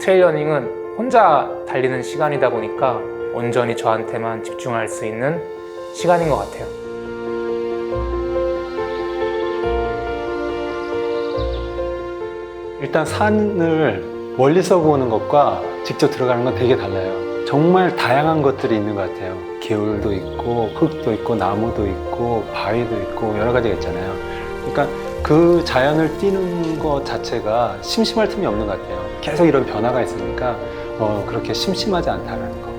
트레일러닝은 혼자 달리는 시간이다 보니까 온전히 저한테만 집중할 수 있는 시간인 것 같아요. 일단 산을 멀리서 보는 것과 직접 들어가는 건 되게 달라요. 정말 다양한 것들이 있는 것 같아요. 개울도 있고, 흙도 있고, 나무도 있고, 바위도 있고, 여러 가지가 있잖아요. 그러니까 그 자연을 뛰는 것 자체가 심심할 틈이 없는 것 같아요. 계속 이런 변화가 있으니까 어, 그렇게 심심하지 않다는 거.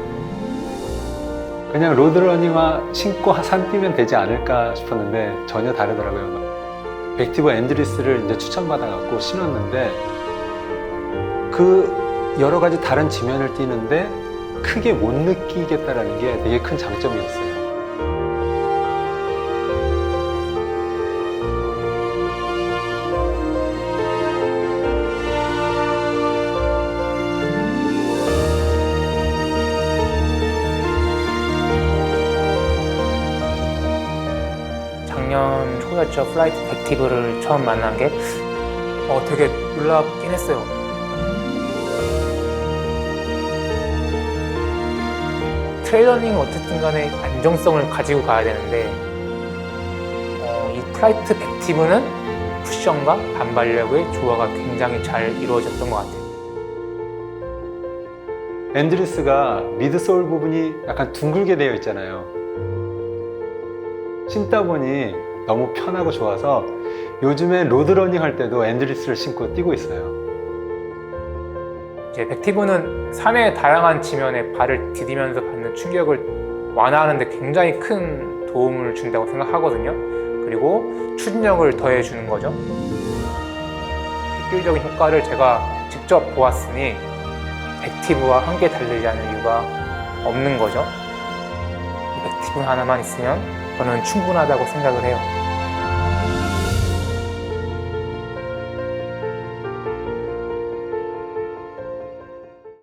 그냥 로드러닝화 신고 산 뛰면 되지 않을까 싶었는데 전혀 다르더라고요. 백티브 앤드리스를 이제 추천받아갖고 신었는데 그 여러 가지 다른 지면을 뛰는데 크게 못 느끼겠다라는 게 되게 큰 장점이었어요. 작년 초였죠. 플라이트 벡티브를 처음 만난 게 어, 되게 놀랍긴 했어요. 트레일러닝은 어쨌든 간에 안정성을 가지고 가야 되는데 어, 이 플라이트 벡티브는 쿠션과 반발력의 조화가 굉장히 잘 이루어졌던 것 같아요. 앤드리스가 미드솔 부분이 약간 둥글게 되어 있잖아요. 신다 보니 너무 편하고 좋아서 요즘에 로드러닝 할 때도 앤드리스를 신고 뛰고 있어요. 이제 벡티브는 산의 다양한 지면에 발을 디디면서 받는 충격을 완화하는 데 굉장히 큰 도움을 준다고 생각하거든요. 그리고 추진력을 더해 주는 거죠. 실질적인 효과를 제가 직접 보았으니 벡티브와 함께 달리지 않을 이유가 없는 거죠. 이 벡티브 하나만 있으면 저는 충분하다고 생각을 해요.